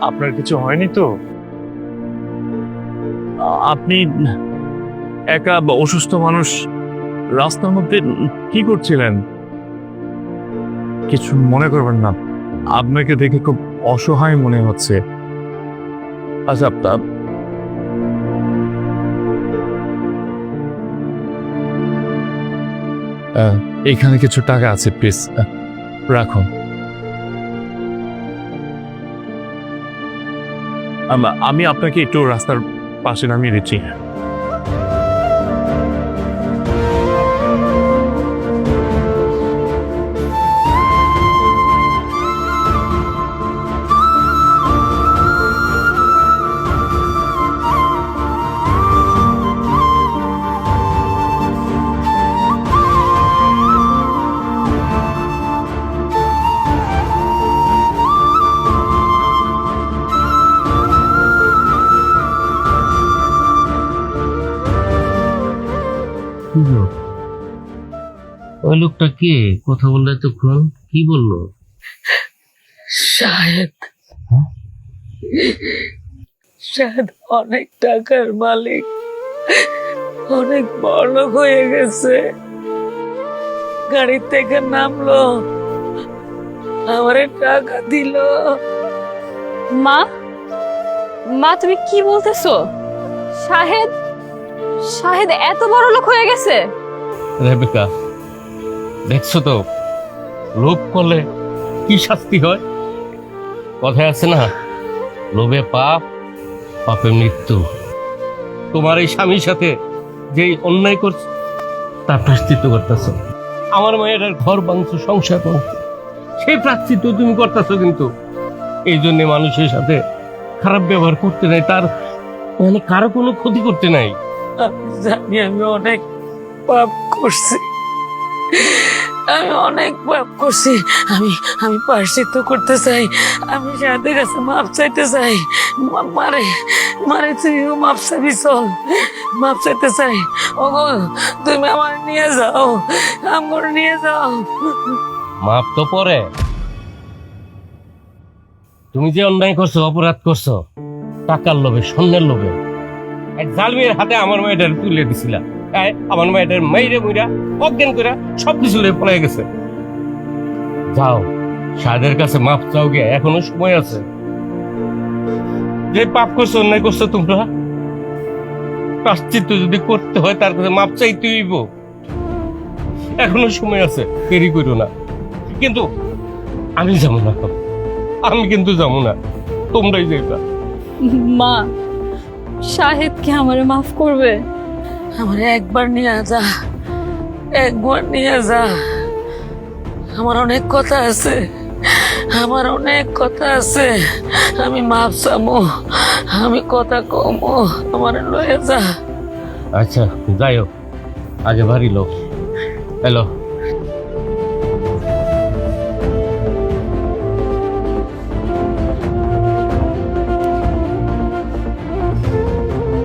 আপনার কিছু হয়নি তো? আপনি একা অসুস্থ মানুষ রাস্তার মধ্যে কি করছিলেন? কিছু মনে করবেন না। আপনাকে দেখে খুব অসহায় মনে হচ্ছে। আচ্ছা এখানে কিছু টাকা আছে, প্লিজ। রাখুন। আম- আপনাকে একটু রাস্তার পাশে নামিয়ে দিচ্ছি। ওই লোকটা কে? কথা বললে এতক্ষণ কি বলল? শাহেদ। হ্যাঁ? শাহেদ অনেক টাকার মালিক। অনেক বড় হয়ে গেছে। গাড়ি থেকে নামলো। আমারে টাকা দিল। মা? মা তুমি কি বলতেছো? শাহেদ? শাহেদ এত বড় লোক হয়ে গেছে। রেবেকা দেখছ তো, লোভ করলে কি শাস্তি হয়? কথায় আছে না, লোভে পাপ, পাপে মৃত্যু। তোমার এই স্বামীর সাথে যেই অন্যায় করছে, তার প্রাশ্চিত্য করতেছ। আমার মায়ের ঘর ভাঙছো, সংসার ভাঙছো। সেই প্রাশ্চিত্য তুমি করতেছো কিন্তু। এই জন্য মানুষের সাথে খারাপ ব্যবহার করতে নাই, তার মানে কারও কোনো ক্ষতি করতে নাই। জানি আমি অনেক পাপ করছি। আমি অনেক পাপ করছি। আমি আমি পার্শ্বিত্য করতে চাই। আমি সাথে কাছে মাপ চাইতে চাই। মারে মারে তুইও মাপ চাবি, চল। মাপ চাইতে চাই। ওগো, তুমি আমার নিয়ে যাও। আমার নিয়ে যাও। মাপ তো পরে। তুমি যে অন্যায় করছ, অপরাধ করছ, টাকার লোভে, স্বর্ণের লোভে, এক জালমির হাতে আমার মেয়েটার তুলে দিছিলা। এই, আমার মুইরা অজ্ঞান সব কিছু পড়ে গেছে। যাও সাদের কাছে চাও এখনও সময় আছে। যে পাপ করছ অন্যায় করছ তোমরা প্রাশ্চিত্য যদি করতে হয় তার কাছে মাপ চাইতে এখনও সময় আছে দেরি করো না। কিন্তু আমি যাব না আমি কিন্তু যাব না। তোমরাই যাইবা। মা শাহেদ আমারে মাফ করবে? আমার একবার নিয়ে যা। একবার নিয়ে যা। আমার অনেক কথা আছে। আমার অনেক কথা আছে। আমি মাপ চামো। আমি কথা কমো। আমার লয়ে যা। আচ্ছা যাই হোক। আগে বাড়ি লোক। হ্যালো